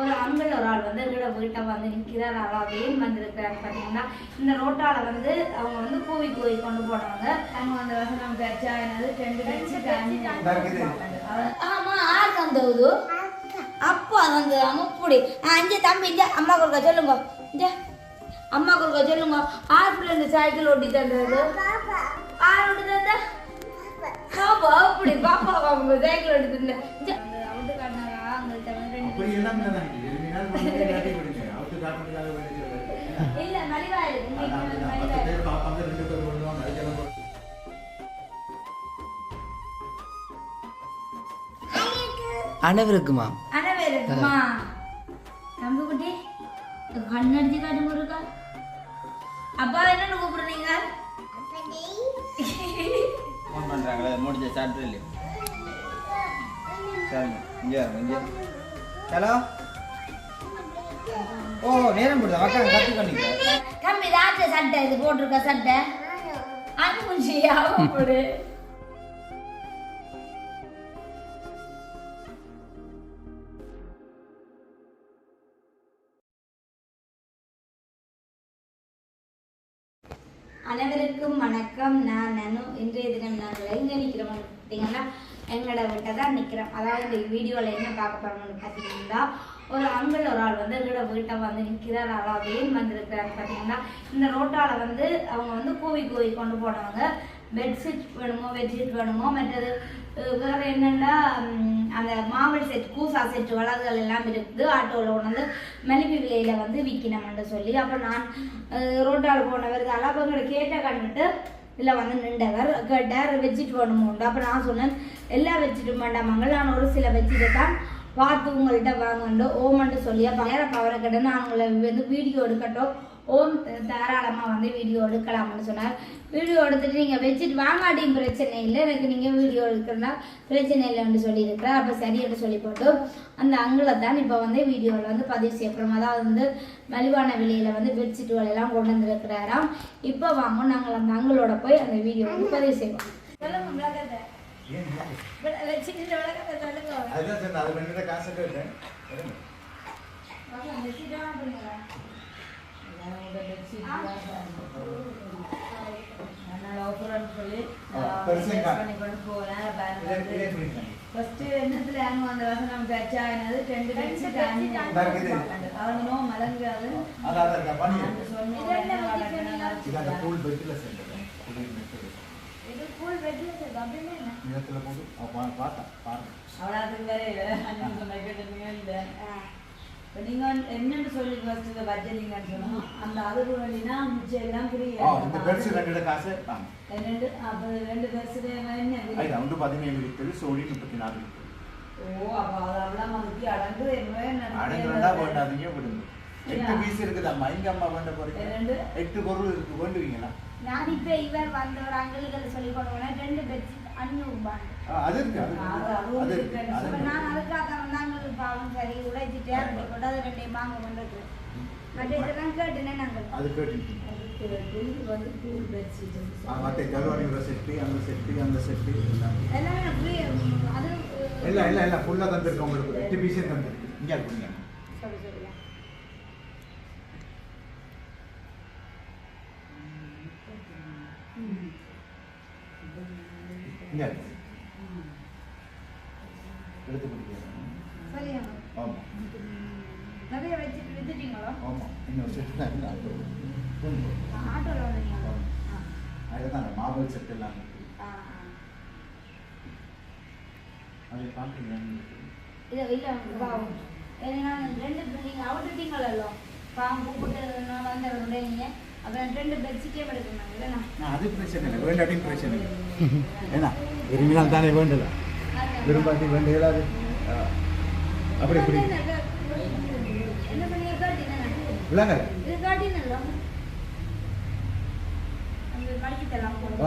ஒரு அங்கிள் ஒரு ஆள் வந்து எங்களோட வீட்டை வந்து நிற்கிறார் ஏன் வந்திருக்கிறாரு பார்த்தீங்கன்னா இந்த ரோட்டால வந்து அவங்க வந்து கூவி கூவி கொண்டு போனாங்க அவங்க அந்த வசனம் பெருச்சா என்னது ரெண்டு பெருச்சு ஆமா ஆறு தந்தது அப்பா வந்து அமுப்புடி அஞ்சு தம்பி இங்க அம்மா கொடுக்க சொல்லுங்க. இங்க அம்மா கொடுக்க சொல்லுங்க. ஆறு பிள்ளை சைக்கிள் ஓட்டி தந்தது ஆறு ஓட்டி தந்தா பாப்பா அப்படி பாப்பா அவங்க சைக்கிள் ஓட்டி தந்த எல்லாம் தான் மனிதனை காட்டி கொடுங்க. அவுட்டு காட்டுறதுக்காக வேண்டி சொல்றேன் இல்ல மலிவா இருக்கு ஆனா, இன்னைக்கு அப்படிதான். மலிவா பத்து இருக்கு பேர் பார்ப்பாங்க ரெண்டு பேர் பண்ணுவாங்க அதுக்கெல்லாம் போய் அனைவருக்குமா அனவே இருக்குமா தம்பி குட்டி கண்ணடிச்சு காட்டு முருகா. அப்பா என்னன்னு கூப்பிடுறீங்க? ஃபோன் பண்ணுறாங்களே முடிஞ்ச சாப்பிட்டு இல்லையா? சரி இங்கே இங்கே ஹலோ ஓ நேரம் போடுதா. மக்கா கற்று பண்ணிக்க. தம்பி ராத்திரி சட்டை இது போட்டிருக்க சட்டை? அது முடிச்சு யாவும் போடு. அனைவருக்கும் வணக்கம். நான் நனு. இன்றைய தினம் நாங்கள் எங்கே நிற்கிறோம் பார்த்தீங்கன்னா எங்களோட வீட்டை தான் நிற்கிறோம் அதாவது இந்த வீடியோவில் என்ன பார்க்க போகிறோம்னு பார்த்தீங்கன்னா ஒரு ஆண்கள் ஒரு ஆள் வந்து எங்களோட வீட்டை வந்து நிற்கிறார் அதாவது ஏன் வந்திருக்கிறாரு பார்த்தீங்கன்னா இந்த ரோட்டாவில் வந்து அவங்க வந்து கூவி கூவி கொண்டு போனவங்க. பெட்ஷீட் வேணுமோ பெட்ஷீட் வேணுமோ மற்றது வேறு என்னென்னா அந்த மாவல் செட் கூசா செட் வளர்கள் எல்லாம் இருக்குது. ஆட்டோவில் கொண்டு வந்து மலிவு விலையில் வந்து விற்கணும்னு சொல்லி அப்புறம் நான் அஹ், போனவர் அப்போ கேட்ட கண்டுட்டு இதில் வந்து நின்றவர். கேட்டார் வச்சுட்டு வேணுமோண்டு அப்போ நான் சொன்னேன் எல்லாம் வச்சுட்டு வேண்டாமாங்க நான் ஒரு சில வச்சுட்டு தான் பார்த்து உங்கள்கிட்ட வாங்கண்டு ஓமன்ட்டு சொல்லி அப்போ நேரம் அவரை கேட்டு நான் உங்களை வந்து வீடியோ எடுக்கட்டும். ஓம் தாராளமாக வந்து வீடியோ எடுக்கலாம்னு சொன்னார். வீடியோ எடுத்துட்டு நீங்கள் வச்சுட்டு வாங்காட்டியும் பிரச்சனை இல்லை. எனக்கு நீங்கள் வீடியோ எடுக்கிறதா பிரச்சனை இல்லைன்னு சொல்லியிருக்கிறேன் அப்போ சரின்னு சொல்லி போட்டு அந்த அங்கிளை தான் இப்போ வந்து வீடியோவில் வந்து பதிவு செய்யப்படுறோம் அதாவது வந்து மலிவான விலையில் வந்து பெட்ஷீட்டுகள் எல்லாம் கொண்டு வந்திருக்கிறாராம். இப்போ வாங்க நாங்கள் அந்த அங்கிளோட போய் அந்த வீடியோ வந்து பதிவு செய்வோம். சொல்லுங்க காசை ஃபர்ஸ்ட் என்னத்துல அங்க வந்த வசனம் பெருச்சா என்னது ரெண்டு இதா இருக்குது. அவனோ மலங்காது அதான் அதான் இந்த பண்ணி இது இது அந்த கூல் பெட்டில் சேர்ந்துருக்கேன் புதிய மெட்டில் இது கூல் வெட்டில இருக்கு அப்படின்னு என்ன? நிலத்தில் போட்டு அவ பா- பார்த்தேன் பாருங்க. அவ்வளோத்துக்கு வேற சொன்ன இல்லை. இப்போ நீங்கள் என்னன்னு சொல்லி ஃபஸ்ட்டு வச்சிருங்கன்னு சொன்னோம் அந்த அதுக்கு வேண்டினா மிச்சம் எல்லாம் ஃப்ரீ ஆ இந்த பெருசு ரெண்டு காசு ரெண்டு அப்போ ரெண்டு பஸ்ஸு என்ன வந்து பதினேழு விற்கிறது சோடி முப்பத்தி நாலு விற்கிறது ஓ அப்போ அது அவ்வளோ மதிக்கி அடங்கு என்ன அடங்குறதா வேண்டாதீங்க விடுங்க. எட்டு பீஸ் இருக்குது? அம்மா இங்க அம்மா வேண்ட போறீங்க. ரெண்டு எட்டு பொருள் இருக்கு வேண்டுவீங்களா நான் இப்ப இவர் வந்தவர் அங்களுக்கு சொல்லி கொடுக்கணும் ரெண்டு பெட்ஷீட் அஞ்சூறு ரூபாய் ஆ, அது இருக்கு அது அது- இருக்கு. நான் அதுக்காக வந்தாங்க பாவம் சரி உடைச்சிட்டே அப்படி போட்டு அதை ரெண்டையும் வாங்க கொண்டது மற்ற இதெல்லாம் கேட்டுனே நாங்கள் அது இது வந்து கூல் பெட்ஷீட் மற்ற கல்வாரியோட செட்டு அந்த செட்டு அந்த செட்டு எல்லாம். எல்லாமே free, அது இல்ல இல்ல இல்ல ஃபுல்லா தந்துருக்கு உங்களுக்கு. எட்டு பீஸே தந்துருக்கு. இங்க இருக்குங்க சரி சரியா இங்க எடுத்து கொடுக்கிறேன் நிறைய வச்சுட்டு வித்துட்டீங்களோ? ஆமா. இன்னொரு செட்டு தான் இல்லை போ. ஆட்டோவில் வந்தீங்களா. அதுதான் மார்பிள் செட் எல்லாம். அதை பார்க்குறீங்க இது இல்லை பாவம். ஏன்னா ரெண்டு நீங்கள் அவுட்டுட்டீங்களோ பாவம் கூப்பிட்டு நான் வந்தவருடைய நீங்கள் அது பிரச்சனை இல்லை. வேண்டாட்டியும் பிரச்சனை இல்லை. ஏன்னா விரும்பினால் தானே வேண்டல. விரும்பாட்டி வேண்ட இயலாது. அப்படி இப்படி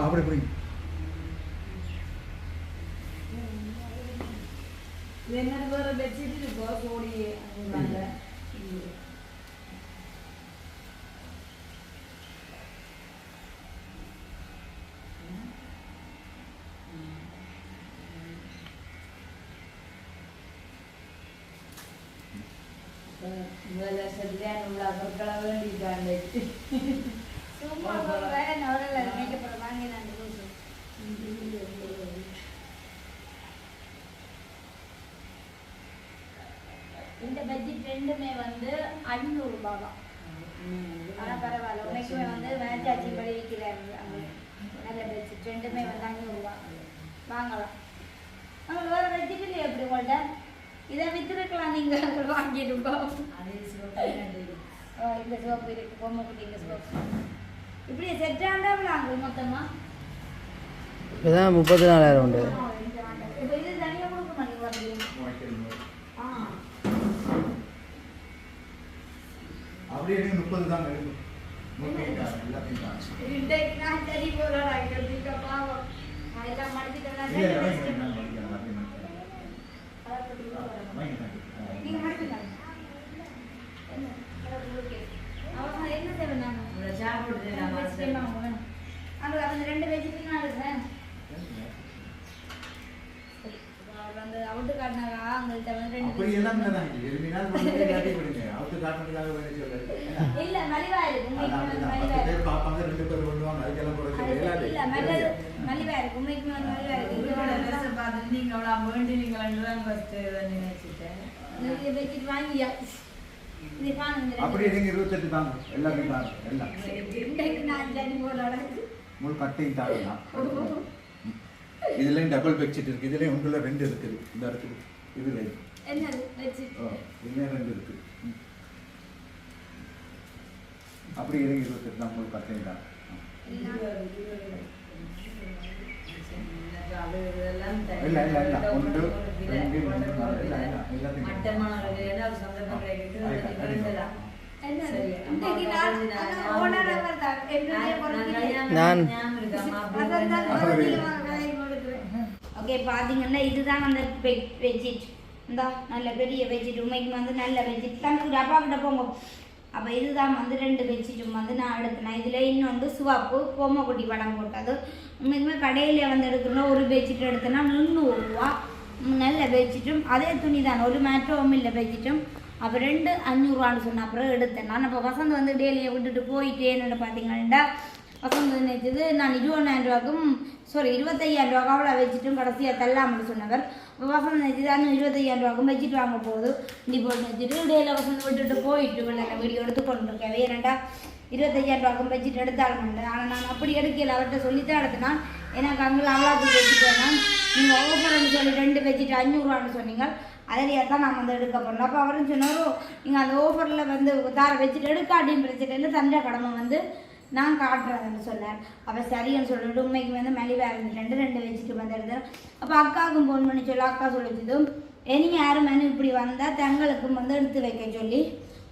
அப்படி இப்படி என்ன வேறு பெட்ஷீட் இருக்கோ கோடி அந்த சும்மா மேக்கப் வாங்கி நான். இந்த பட்ஜெட் ரெண்டுமே வந்து அஞ்சூறு ரூபாய் தான் ஆனா பரவாயில்ல உனக்குமே வந்து மேட்சாச்சி படி விற்கிறாரு அங்கே நல்ல பெட்ஷீட் ரெண்டுமே வந்து ரூபாய் வாங்கலாம் உங்களுக்கு வேறு பெட்ஷீட் இல்லையா எப்படி உங்கள்கிட்ட இதை விற்றுருக்கலாம் நீங்கள் ஓ, இந்த சிவப்பு இருக்கு பொம்மை குட்டி இந்த சிவப்பு இப்படி செட் ஆண்டாவில் அங்கே மொத்தமா? இப்போதான் முப்பத்தி நாலாயிரம் உண்டு இப்போ இது தனியாக கொடுக்க மாட்டேங்க ஆ. அப்படியே முப்பது தான் இருக்கும் எல்லாத்தையும் நான் சரி நான் எல்லாம் மடிச்சுட்டேன்னா இல்ல, இல்ல, வாங்கிக்கிறேன், நான் வாங்கிக்கிறேன், எல்லாத்தையும் வாங்கிக்கிறேன். வாங்கிக்கிறேன். நீங்க மடிச்சுங்க என்ன உங்களுக்கு அவங்க என்ன தேவை நான் உங்களை சாப்பிடுறது நான் வேணும் அங்கே அவங்க ரெண்டு பேஜுக்கு நான் இருக்கிறேன் அவர் வந்து அவுட்டு காட்டினாரா அவங்கள்ட்ட வந்து அப்படி எல்லாம் இல்லைதான். விரும்பினால் வந்து காட்டி கொடுங்க. அவுத்து காட்டுறதுக்காக வேண்டி. இல்ல மலிவா இருக்கு பத்து இருக்கு பேர் பார்ப்பாங்க, ரெண்டு பேர். அதுக்கெல்லாம். இல்ல மலிவா இருக்கு மலிவா இருக்கு தான் நினைச்சிட்டேன். வச்சுட்டு வாங்கியா? அப்படியே நீங்க இருபத்தெட்டு தாங்க எல்லாத்தையும் தாங்க எல்லாம். முழு கட்டையும் தாங்கலாம் இதுலயும் டபுள் பெட்ஷீட் இருக்கு. இதுலயும் உண்டுல ரெண்டு இருக்குது. இந்த இருக்குது இதுல என்னது வச்சு ஓ, இதுலயும் ரெண்டு இருக்கு ம். அப்படி இருங்க இருபத்தெட்டு தான் முழு கட்டையும் தான் அது இதெல்லாம் இல்ல, இல்ல, இல்ல. ஒன்று, ரெண்டு, மூணு, நாலு, இல்ல, இல்ல. எல்லாத்தையும் மட்டமான ஓகே பார்த்தீங்கன்னா இதுதான் அந்த பெட்ஷீட் இந்த நல்ல பெரிய பெட்ஷீட் உண்மைக்கு வந்து நல்ல பெட்ஷீட் தம்பி அப்பா கிட்ட போங்க. அப்போ இதுதான் வந்து ரெண்டு பெட்ஷீட்டும் வந்து நான் எடுத்தேன். இதில் இன்னொன்று சிவப்பு பொம்மைக்குட்டி படம் போட்டது. உண்மைக்குமே கடையில் வந்து எடுக்கணும் ஒரு பெட்ஷீட் எடுத்தேன்னா முந்நூறுரூவா நல்ல பெட்ஷீட்டும் அதே துணி தான். ஒரு மேட்டும் இல்லை பெட்ஷீட்டும் அப்போ ரெண்டு அஞ்சூறுவான்னு சொன்ன அப்புறம் எடுத்தேன். நான் இப்போ வசந்த் வந்து டெய்லியை விட்டுட்டு போயிட்டேன்னு பார்த்தீங்கன்னா வசந்த் நினைச்சது நான் இருபதாயிரம் ரூபாய்க்கும் சாரி இருபத்தையாயிரம் ரூபாய்க்கு அவ்வளோ வச்சுட்டும் கடைசியாக தள்ளாமல் சொன்னவர். வசந்த் நினைச்சது அந்த இருபத்தையாயிரம் ரூபாய்க்கும் வச்சுட்டு வாங்க போகுது. இப்படி போட்டு வச்சுட்டு டேயில் வசந்த் விட்டுட்டு போயிட்டு நான் வீடியோ எடுத்து கொண்டு இருக்கேன் வேறண்டா இருபத்தையாயிரம் ரூபாய்க்கும் வச்சுட்டு எடுத்தாலும் ஆனால் நான் அப்படி எடுக்கல. அவர்கிட்ட சொல்லித்தான் எடுத்தினான் எனக்கு அங்கே அவ்வளோக்கு வச்சுட்டேன் நீங்கள் ஓஃபர்னு சொல்லி ரெண்டு வச்சுட்டு அஞ்சூறுவான்னு சொன்னீங்க. அதிலேயே தான் நான் வந்து எடுக்க போனோம் அப்போ அவரும் சொன்னாரோ நீங்கள் அந்த ஓஃபரில் வந்து தார வச்சுட்டு எடுக்காட்டின்னு பிரச்சனை இல்லை. சண்டை கடமை வந்து நான் காட்டுறேன்னு சொன்னேன் அப்போ சரின்னு சொல்லிட்டு உண்மைக்கு வந்து மலிவாக இருந்து ரெண்டு ரெண்டு வச்சுட்டு வந்து எடுத்தேன் அப்போ அக்காவுக்கும் ஃபோன் பண்ணி சொல்லி அக்கா சொல்லிச்சதும் இனி யாரும் மேனு இப்படி வந்தால் தங்களுக்கும் வந்து எடுத்து வைக்க சொல்லி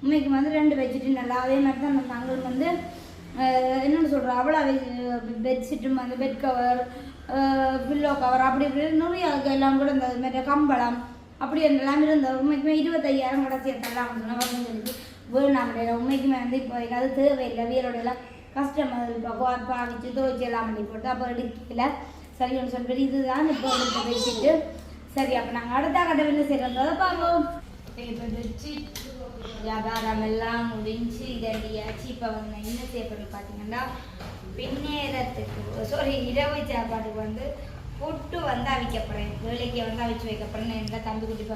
உண்மைக்கு வந்து ரெண்டு வச்சுட்டு நல்லா அதே மாதிரி தான் அந்த தங்களுக்கு வந்து என்னென்னு சொல்கிறோம் அவ்வளோ பெட்ஷீட்டும் அந்த பெட் கவர் பில்லோ கவர் அப்படி இப்படி நிறைய எல்லாம் கூட இந்த மாதிரி கம்பளம் அப்படி எல்லாம் இருந்த உண்மைக்குமே இருபத்தையாயிரம் கூட சேர்த்தெல்லாம் சொன்னால் சொல்லி வேணாம் உண்மைக்குமே வந்து இப்போ அது தேவையில்லை. வீரோடையெல்லாம் கஸ்டமர் இப்போ பாவிச்சு துவைச்சு எல்லாம் பண்ணி போட்டு அப்போ எடுக்கல சரின்னு சொல்லிட்டு இதுதான் இப்போ எடுத்து வச்சுட்டு சரி அப்போ நாங்கள் அடுத்த கடவுள் செய்கிறத பார்ப்போம் இப்போ வச்சு வியாபாரம் எல்லாம் முடிஞ்சு இதடியாச்சு இப்போ வந்து என்ன செய்ய பார்த்தீங்கன்னா பின்னேரத்துக்கு சாரி இரவு சாப்பாட்டுக்கு வந்து புட்டு வந்து அவிக்க போகிறேன் வேலைக்கு வந்து அவிச்சு வைக்க போகிறேன் எங்கள் தம்பி குட்டி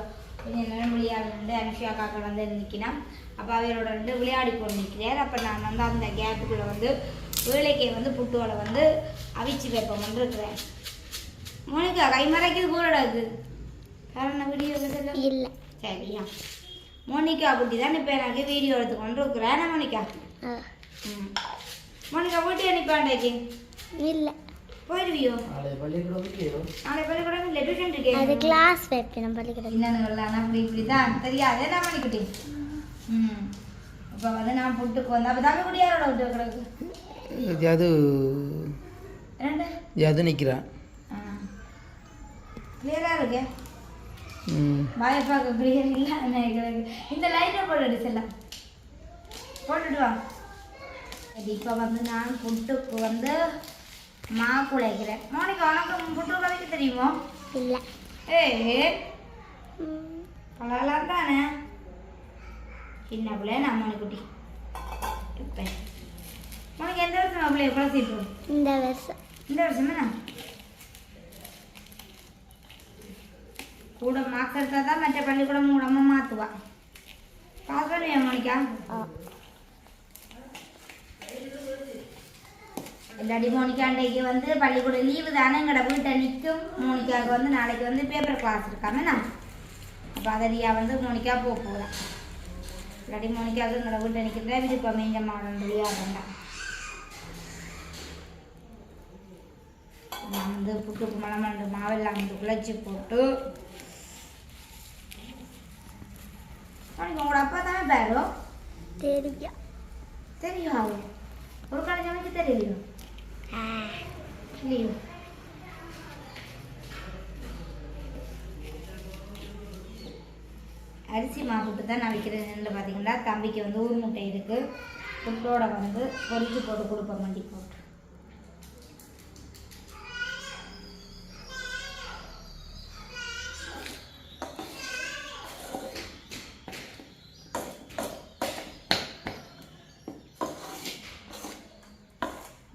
கொஞ்சம் நேரம் விளையாடு அனுஷியா காக்கள் வந்து நிற்கினான் அப்போ அவரோட வந்து விளையாடி கொண்டு நிற்கிறார். அப்போ நான் வந்து அந்த கேப்புக்குள்ளே வந்து வேலைக்கு வந்து புட்டுவோட வந்து அவிச்சு வைப்போம் இருக்கிறேன். மோனிகா கை மறைக்குது போராடாது காரணம் வீடியோ இல்லை. சரியா. மோனிகா குட்டி தான் இப்போ எனக்கு வீடியோ எடுத்து கொண்டு இருக்கிறேன் மோனிகா? ம். மோனிகா வீட்டு அனுப்பாண்டேக்கு இல்லை. போயிடுவியோ? பள்ளிக்கூடம் இல்லையோ நாளை பள்ளிக்கூடம் இல்லை டியூஷன் அது இருக்கேன் கிளாஸ் வைக்கணும் பள்ளிக்கூடம் என்னன்னு அப்படி இப்படி தான் தெரியாது. என்ன மணிக்குட்டி ம். இப்போ வந்து நான் புட்டுக்கு வந்து அப்போ தம்பி குட்டி யாரோட விட்டு கிடக்கு? ஜது ஜது நிற்கிறான் ஆ. கிளியராக இருக்கு? ம். வாய்ப்பாக்க கிளியர் இல்லை நினைக்கிறேன் இந்த லைட்டை போட்டு செல்லாம் போட்டுட்டு வா. இப்போ வந்து நான் புட்டுக்கு வந்து மா குழைக்கிறேன் மோனிகா உனக்கு புட்டு கலைக்க தெரியுமோ? இல்லை. ஏ பழகலாம் தானே? சின்ன பிள்ளை நான் மணிக்குட்டி இப்போ. உனக்கு எந்த வருஷம் பிள்ளை எவ்வளோ சீட்டு இந்த வருஷம். இந்த வருஷம்? என்ன கூட மார்க்ஸ் எடுத்தால் தான் மற்ற பள்ளிக்கூடம் மூடமாக மாற்றுவா பாஸ் பண்ணுவியா மோனிகா? ஆ. இல்லாட்டி மோனிகா அன்றைக்கு வந்து பள்ளிக்கூடம் லீவு தானே எங்கட வீட்டை நிற்கும் மோனிகாவுக்கு வந்து நாளைக்கு வந்து பேப்பர் கிளாஸ் இருக்காம நான் அப்போ அதடியா வந்து மோனிகா போக போகலாம் இல்லாட்டி மோனிகாவுக்கு எங்கட வீட்டை நிற்கிறதா விருப்பம் மேஞ்ச மாடன் விளையாடுறா நான் வந்து புட்டுக்கு மலமண்டு மாவெல்லாம் வந்து குழச்சி போட்டு மோனிகா உங்களோட அப்பா தானே பேரோ தெரியும் தெரியும் ஒரு காலேஜ் எனக்கு தெரியலையோ ஆ அரிசி மாவுட்டு தான் நான் வைக்கிறேன். பார்த்தீங்கன்னா தம்பிக்கு வந்து ஊர் முட்டை இருக்குது புட்டோட வந்து பொறிச்சு போட்டு கொடுப்பேன் மண்டி போட்டு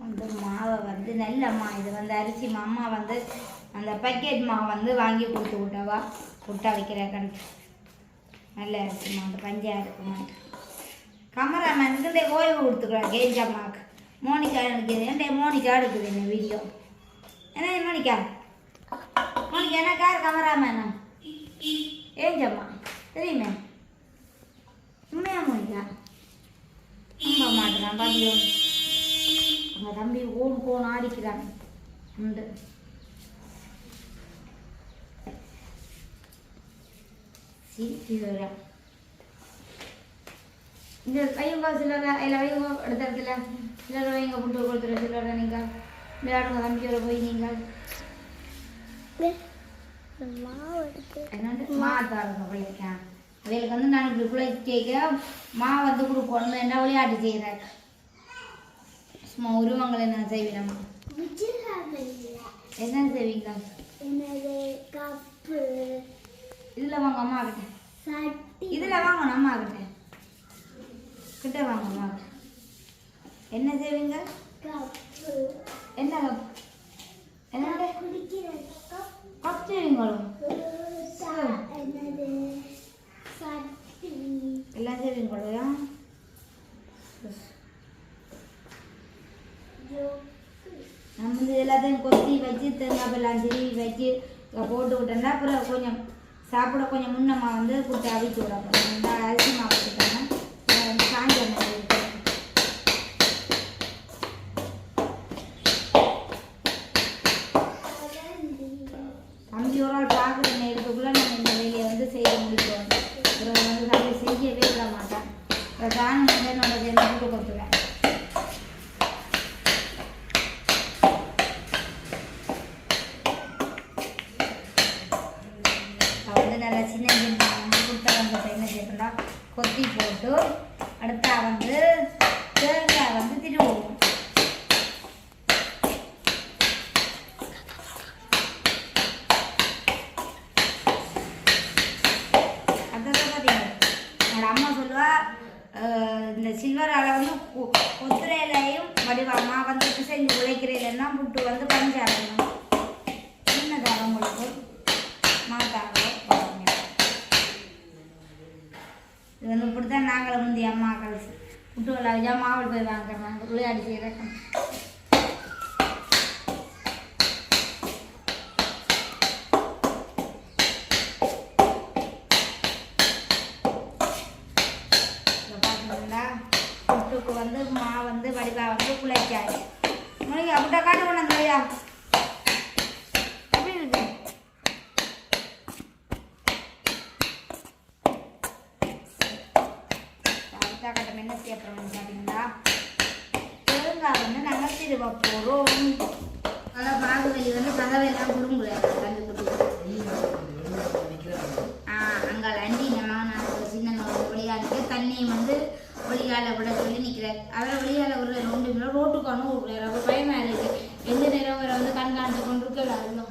வந்து மாவை வந்து நல்ல மா இது எங்கள் அம்மா வந்து அந்த பேக்கெட் மாவு வந்து வாங்கி கொடுத்து விட்டவா புட்டா வைக்கிற கண்டு நல்லா இருக்குமா? அந்த பஞ்சாக இருக்குமா? கமராமேனுக்கு ஓய்வு கொடுத்துக்கலாம் கேஜ் அம்மாவுக்கு. மோனிகா எடுக்குது ஏன்டே மோனிகா எடுக்குது இந்த வீடியோ என்ன மோனிகா? மோனிகா என்ன கார் கமராமேனா ஏஞ்சம்மா தெரியுமே? உண்மையா மோனிகா? நம்ப மாட்டேன் பாத்தியோ? உங்கள் தம்பி ஓன் போன் ஆடிக்கிறான். உண்டு. சிரிக்கிறான் இந்த வைங்க சிலர் இல்லை வைங்க அடுத்த இடத்துல சிலர் வைங்க புட்டு கொடுத்துரு சிலர் நீங்கள் விளையாடுங்க தம்பியோட போய் நீங்கள் அவளுக்கு வந்து நான் இப்படி பிள்ளை கேட்க மா வந்து கொடுக்கணும் என்ன விளையாட்டு செய்கிறாரு சும்மா உருவங்களை நான் செய்வினம்மா என்ன செய்வீங்க? என்னது கப்பு. இதில் வாங்க அம்மா கிட்ட. சட்டி. இதில் வாங்கணும் அம்மா கிட்ட. கிட்ட வாங்க அம்மா என்ன செய்வீங்க? கப்பு. என்ன கப்? குடிக்கிற கப் கப். செய்வீங்களோ என்னது? சட்டி. எல்லாம் செய்வீங்களோயா ஜோக்கு நம்ம வந்து எல்லாத்தையும் கொத்தி வச்சு தேங்காய் எல்லாம் திருவி வச்சு போட்டு விட்டேன்னா அப்புறம் கொஞ்சம் சாப்பிட கொஞ்சம் முன்னமா வந்து கொடுத்து அவிச்சு விட போகிறோம் இந்த அரிசி மாவு போட்டுட்டோம்னா இதை வந்து காஞ்ச மாதிரி இருக்கும் தம்பி ஒரு ஆள் பார்க்குற நேரத்துக்குள்ளே நம்ம இந்த வேலையை வந்து செய்து முடிப்போம் அப்புறம் வந்து தம்பி செய்யவே விட மாட்டேன் அப்புறம் தான் வந்து என்னோட சேர்ந்து போட்டு கொடுத்துருவேன் நான் வந்து நல்லா சின்ன சின்ன கொஞ்சம் என்ன செய்யணும்னா கொத்தி போட்டு அடுத்தா வந்து தேங்காய் வந்து திருவுவோம் அதான் பார்த்தீங்க என்னோட அம்மா சொல்லுவா அஹ், இந்த சில்வர் அலை வந்து கொ- கொத்துரையிலையும் வடிவாமா வந்து பிசைஞ்சு உழைக்கிறதுலன்னா புட்டு வந்து பஞ்சாரணும் சின்னதாக உங்களுக்கு மாத்தாங்க இது வந்து இப்படி தான் நாங்களும் முந்தைய அம்மாக்கள் புட்டு விளையாடிச்சா மாவள் போய் வாங்குறாங்க விளையாடி செய்கிறேன் இங்க பார்த்தீங்களா புட்டுக்கு வந்து மா வந்து வடிவா வந்து குழைக்காது முளைக்கு அப்படிட்ட காட்டு கொண்டு வந்துயா எப்படி இருக்கு அடுத்த கட்டம் என்ன செய்ய போறோம்னு பார்த்தீங்கன்னா தேங்காய் வந்து நாங்கள் திருவ போகிறோம் நல்லா பாகுவலி வந்து கதவையெல்லாம் குடும்பல கண்டு கொடுத்து அங்கே அண்டி நம்ம நான் சின்ன ஒளியாளுக்கு தண்ணி வந்து ஒளியால விட சொல்லி நிற்கிறார் அவரை ஒளியால விடுற ரெண்டு ரோட்டுக்கு அனு அவர் பயமா இருக்கு எந்த நேரம் அவரை வந்து கண்காணித்து கொண்டு இருக்க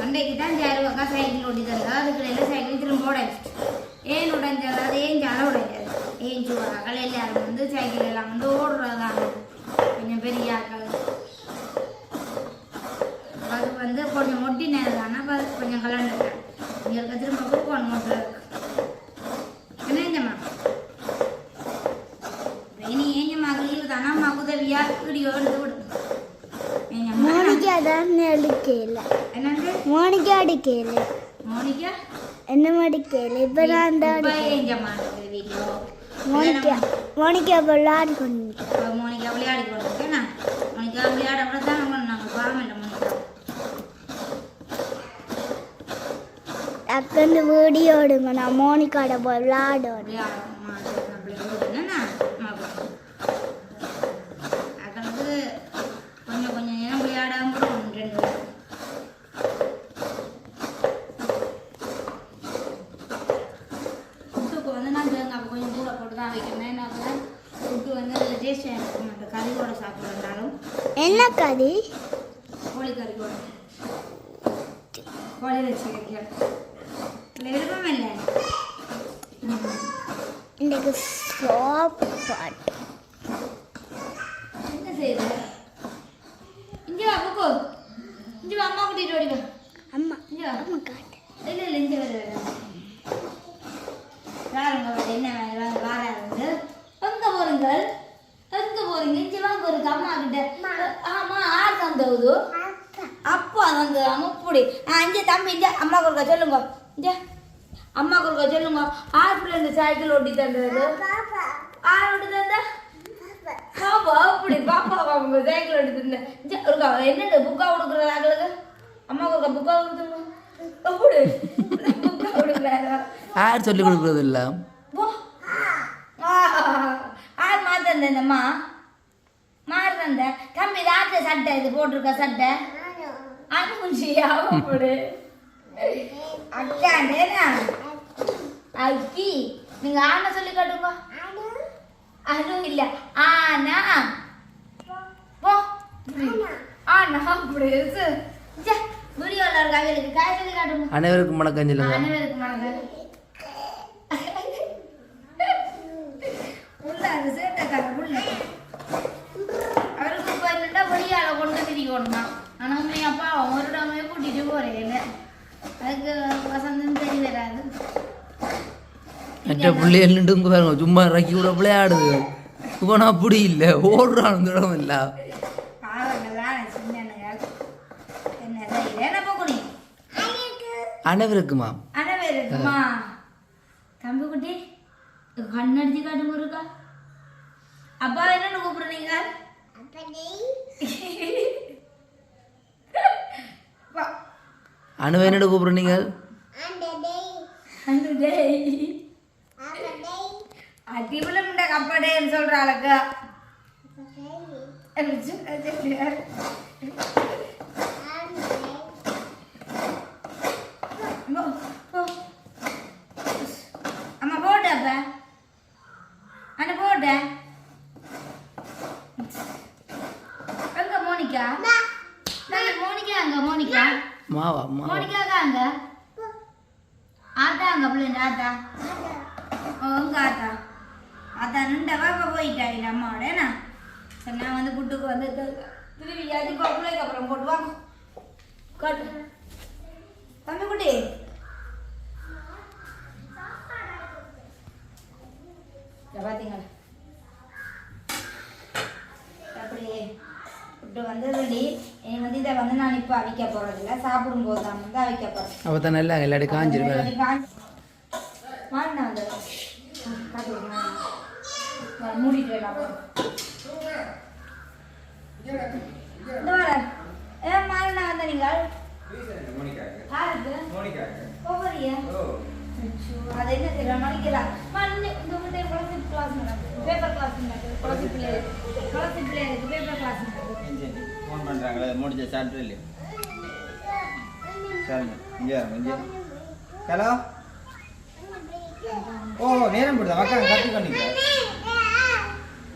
அன்றைக்கு தான் ஜாருவாக்கா சைக்கிள் ஓட்டி தந்தா அதுக்குள்ள சைக்கிள் திரும்ப உடைச்சிட்டு ஏன் உடைஞ்சது அது ஏன் ஜால உடைஞ்சது ஏன் சுவாக்கள் எல்லாரும் வந்து சைக்கிள் எல்லாம் வந்து ஓடுறதாங்க கொஞ்சம் பெரிய ஆக்கள் அது வந்து கொஞ்சம் ஒட்டி நேரம் தானே கொஞ்சம் கலண்டுட்டேன் இங்கே இருக்க திரும்ப போகணும் மோட்டில் இருக்கு என்ன ஏஞ்சம்மா இனி ஏஞ்சம்மா லீவு தானே அம்மா உதவியா வீடியோ எடுத்து விடு ஏஞ்சம்மா மோனிகா தான் எடுக்கல என்னது மோனிகா அடிக்கல மோனிகா என்ன அடிக்கல இப்ப நான் தான் இப்ப ஏஞ்சம்மா எடுக்குது வீடியோ மோனிகா மோனிகா விளையாடி கொண்டு இப்ப மோனிகா விளையாடி கொண்டிருக்கேன் மோனிகா விளையாட கூட தான் நாங்கள் பாவம் மோனிகா டக்குன்னு வீடியோ எடுங்க நான் மோனிகாட போய் விளையாடணும் விளையாடணுமா அப்படி என்னண்ணா அக்கனுக்கு கொஞ்சம் கொஞ்சம் நேரம் விளையாடாம கூட ஒன்று ரெண்டு பேரும். புட்டுக்கு வந்து நான் தேங்காய் கொஞ்சம் கூட போட்டு தான் வைக்கணும் ஏன்னா அப்பதான் புட்டு வந்து அதில் டேஸ்ட் இருக்க மாட்டேன் கறியோட சாப்பிட்றதாலும் என்ன கதி கோழி கறி கூட கோழி வச்சு வைக்கிறேன் இல்லை விருப்பம் இல்லை ம். இன்னைக்கு சாப்பாடு என்ன செய்யுது. இங்க வா புக்கு இங்க வா அம்மா கூட்டிட்டு ஓடி வா. அம்மா இங்க வா. அம்மா காட்டு. இல்ல இல்ல இங்க வர யாருங்க வர என்ன வேலை? வார இருந்து எங்க போறீங்க எங்க போறீங்க? இங்க வாங்க ஒரு அம்மா கிட்ட. ஆமா ஆறு தந்தவுது. அப்பா வந்து அமுப்புடி ஆ இங்க தம்பி இங்க. அம்மா கொடுக்க சொல்லுங்க. இங்க. அம்மா கொடுக்க சொல்லுங்க. ஆறு பிள்ளை சைக்கிள் ஓட்டி தந்தது. ஆறு ஓட்டி தந்தா? பாப்பா அப்படி பாப்பா அவங்க சைக்கிள் எடுத்துருந்தேன். இருக்கா என்னது புக்கா கொடுக்குறது ஆக்களுக்கு அம்மா கொடுக்க புக்கா கொடுத்துருங்க. அப்படி புக்கா கொடுக்குறாரா யார் சொல்லி கொடுக்குறது இல்லை போ. ஆ ஆறு மாத்தந்த இந்தம்மா மாறு தந்த. தம்பி ராத்திரி சட்டை இது போட்டிருக்க சட்டை? அனுப்பிச்சியா அப்படி. அக்காண்டேனா அக்கி நீங்க ஆன சொல்லி காட்டுங்க அனு இல்ல ஆனா போ ஆனா அப்படி இருக்கு ச்சே, வீடியோல இருக்க அவளுக்கு காய் சொல்லி காட்டுங்க. அனைவருக்கும் வணக்கம் சொல்லுங்க. அனைவருக்கும் வணக்கம். உள்ள அந்த சேட்டைக்கார புள்ள அவருக்கு என்னடா வெளியால கொண்டு திரிக்கணுமா ஆனா உண்மை அப்பா ஒரு இடமே கூட்டிட்டு போறேன் அதுக்கு வசந்தம் சரி வராது மற்ற பிள்ளைகள் நின்று பாருங்க. சும்மா இறக்கி கூட விளையாடுது. இவன் அப்படி இல்லை. ஓடுறான் இடம் இல்லை. என்ன என்ன அனைவருக்குமா? அனைவருக்குமா தம்பி குட்டி கண்ணடிச்சு காட்டுங்க இருக்கா அப்பா என்னன்னு கூப்பிடுறீங்க? வா. அணுவை என்னோட கூப்பிடுறீங்க முண்டை கப்படேன்னு சொல்ற ஆளுக்கு. அம்மா போட்டு அப்ப. அண்ணா போட்ட எங்க மோனிகா. மோனிகா அங்க மோனிகா. மாவா மாவா. மோனிகா அங்க. ஆத்தா அங்க பிள்ளைங்க ஆத்தா. ஓ, உங்க ஆத்தா. நின்றவா இப்போ போயிட்டா இல்லை அம்மாவோட என்ன? சரி நான் வந்து புட்டுக்கு வந்து திருவி அதுக்கு பிள்ளைக்கு அப்புறம் போட்டு வாங்க. காட்டு தம்பி குட்டி பார்த்தீங்களா அப்படியே புட்டு வந்து ரெடி. இனி வந்து இதை வந்து நான் இப்போ அவிக்க போகிறதில்ல சாப்பிடும்போது தான் வந்து அவிக்க போகிறேன் அப்போ தான் நல்லா காஞ்சிருவேன். வாங்க. அந்த மூடிட்டு வரலாம் இந்த வர ஏன் மாறினா வந்த நீங்கள் யாருக்கு போறியா அது என்ன தெரியல மணிக்கலாம் மண்ணு இந்த முட்டை குளசி கிளாஸ் நடக்குது பேப்பர் கிளாஸ் நடக்குது குளசி பிள்ளைகளுக்கு குளசி பிள்ளைகளுக்கு பேப்பர் கிளாஸ் நடக்குது ஃபோன் பண்ணுறாங்களே முடிஞ்ச சாப்பிட்டு இல்லையா சரி இங்கே இங்கே ஹலோ ஓ நேரம் போடுதா? மக்கா கற்று பண்ணிக்கிறேன்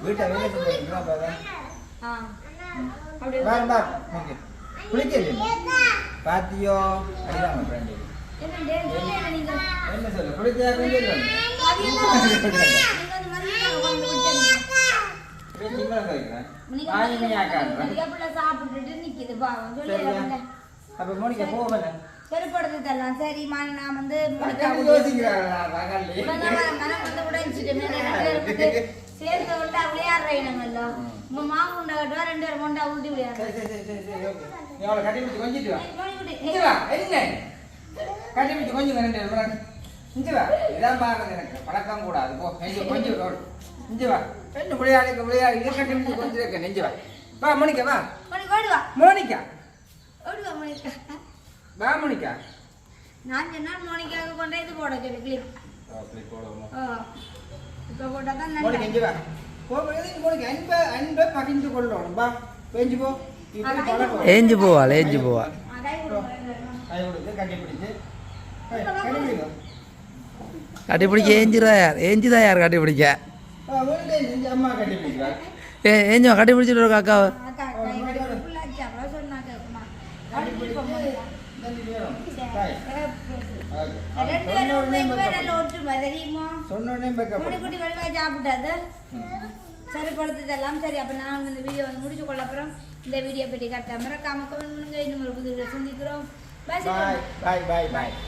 வீட்டை வேலை செஞ்சு பார்த்தா ஆ. அப்படி வேறு பார். ஓகே குளிக்க இல்லையா பாத்தியோ? அடிதாங்க ஃப்ரெண்டு என்ன டேய், சொல்லேன் நீங்க. என்ன சொல்ல? பிடிச்சா கொஞ்சம் சொல்லு? அது என்ன? நீங்க வந்து மதியம் உட்கார்ந்து விட்டீங்க. சிங்களம் கேட்குறேன் நீங்க ஆனிமையா மதியம் காட்டுறேன் உட்கார்ந்து எப்படில சாப்பிட்டுட்டு நிக்குது பாவம். சொல்லு சரியா? அவன்கிட்ட. அப்போ மோனிகா போகல செருப்படுத்து தரலாம். சரிம்மா, நான் வந்து மனம் வந்து உடைஞ்சிட்டு ரெண்டு சேர்ந்து விட்டா விளையாடுறீங்களோ உங்க மாவு உண்டா கட்டுவா ரெண்டு பேரும் கொண்டா ஊட்டி விளையாடுறேன் கட்டி பிடிச்சி கொஞ்சிட்டு வா. கட்டி பிடிச்சி கொஞ்சம் ரெண்டு பேரும் இங்க வா. இதான் பாக்குறது எனக்கு. பழக்கம் கூடாது போ. நெஞ்சு கொஞ்சம் ரோடு இங்க வா. என்ன விளையாடுக்க விளையாடு. இதை கட்டி பிடிச்சி கொஞ்சம் இருக்க நெஞ்சு வா வா. மோனிகா வா. மோனிகா. ஓடி வா மோனிகா. நான் சொன்னா மோனிக்காக கொண்டே இது போட சொல்லி கிளிப் போடுவோம் இப்போ போட்டா தான் நல்லா இங்க வா போ மோனிகா அன்பை அன்பை பகிர்ந்து கொள்ளணும் வா பெஞ்சு போ ஏஞ்சு போவாள் ஏஞ்சு போவாள் கை விடுவோம் கை கொடுத்து கட்டி பிடிச்சு ஏய், கட்டி பிடிக்கும் கட்டி பிடிக்க ஏஞ்சுதான் யார் ஏஞ்சுதான் யார் கட்டி பிடிக்க அவன்கிட்ட நெஞ்சு அம்மா கட்டி பிடிக்கிறா ஏ ஏஞ்சுவா கட்டி பிடிச்சிட்டு ஒரு அக்காவை அக்கா கை கட்டி புள்ளாச்சி அப்புறம் சொன்னா கேட்குமா அப்படி பிடிப்போம் மோனிகா. நன்றி வேணும் சரி. Bye okay. ரெண்டு பேரும் உண்மைக்கு பேர் நல்ல ஒற்றுமை தெரியுமா சொன்னோடனே பேக்கப் மணிக்குட்டி வலுவா சாப்பிட்டாது? சரி படுத்ததெல்லாம் சரி. அப்போ நான் இந்த வீடியோ வந்து முடிச்சு கொள்ள அப்புறம் இந்த வீடியோ பற்றி கட்ட மறக்காம கமெண்ட் பண்ணுங்க. இன்னும் ஒரு புது சந்திக்கிறோம். பாய் பாய் பாய் பாய்